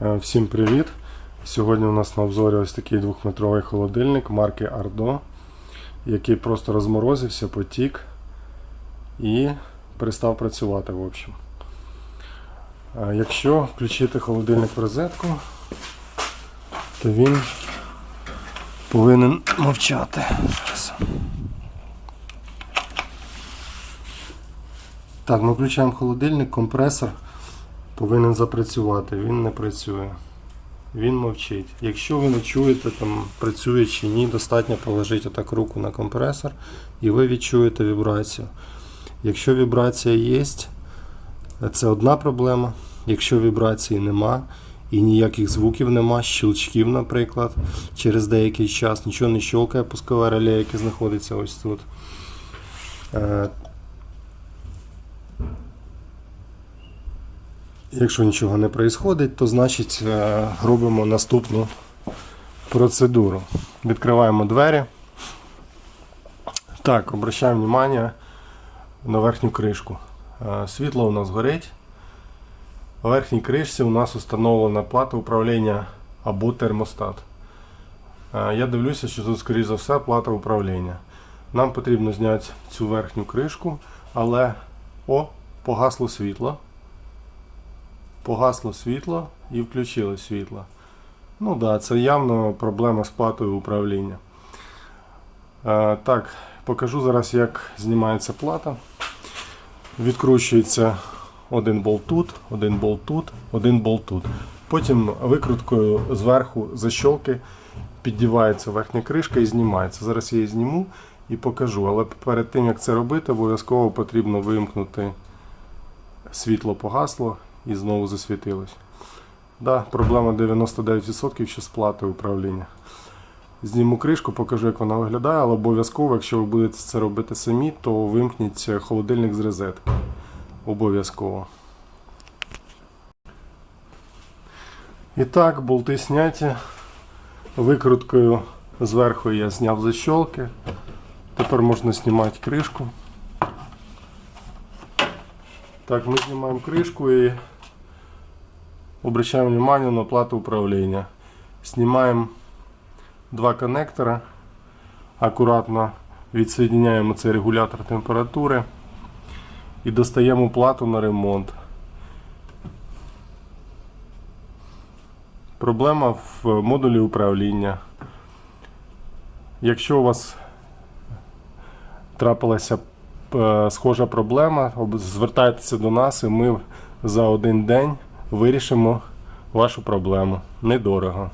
Всім привіт! Сьогодні у нас на обзорі ось такий двохметровий холодильник марки Ardo, який просто розморозився, потік і перестав працювати. в общем. Якщо включити холодильник в розетку, то він повинен мовчати. Так, ми включаємо холодильник, компресор повинен запрацювати, він не працює. Він мовчить. Якщо ви не чуєте, там працює чи ні, достатньо положити отак руку на компресор і ви відчуєте вібрацію. Якщо вібрація є, це одна проблема. Якщо вібрації нема і ніяких звуків нема, щелчків, наприклад, через деякий час нічого не щелкає пускове реле, яке знаходиться ось тут. Якщо нічого не відбувається, то значить е, робимо наступну процедуру. Відкриваємо двері. Так, обращаємо увагу на верхню кришку. Е, Світло у нас горить. В верхній кришці у нас встановлена плата управління або термостат. Е, Я дивлюся, що тут, скоріш за все, плата управління. Нам потрібно зняти цю верхню кришку, але о, погасло світло погасло світло і включили світло. Ну так, да, це явно проблема з платою управління. Е, так, покажу зараз, як знімається плата. Відкручується один болт тут, один болт тут, один болт тут. Потім викруткою зверху защолки піддівається верхня кришка і знімається. Зараз я її зніму і покажу. Але перед тим як це робити, обов'язково потрібно вимкнути світло погасло і знову засвітилось. Да, проблема 99% що з платою управління. Зніму кришку, покажу, як вона виглядає, але обов'язково, якщо ви будете це робити самі, то вимкніть холодильник з розетки. Обов'язково. І так, болти зняті. Викруткою зверху я зняв защолки. Тепер можна знімати кришку. Так, ми знімаємо кришку і обращаємо внимание на плату управління. Знімаємо два коннектора. Акуратно відсоединяємо цей регулятор температури і достаємо плату на ремонт. Проблема в модулі управління. Якщо у вас трапилася схожа проблема, об- звертайтеся до нас і ми за один день вирішимо вашу проблему. Недорого.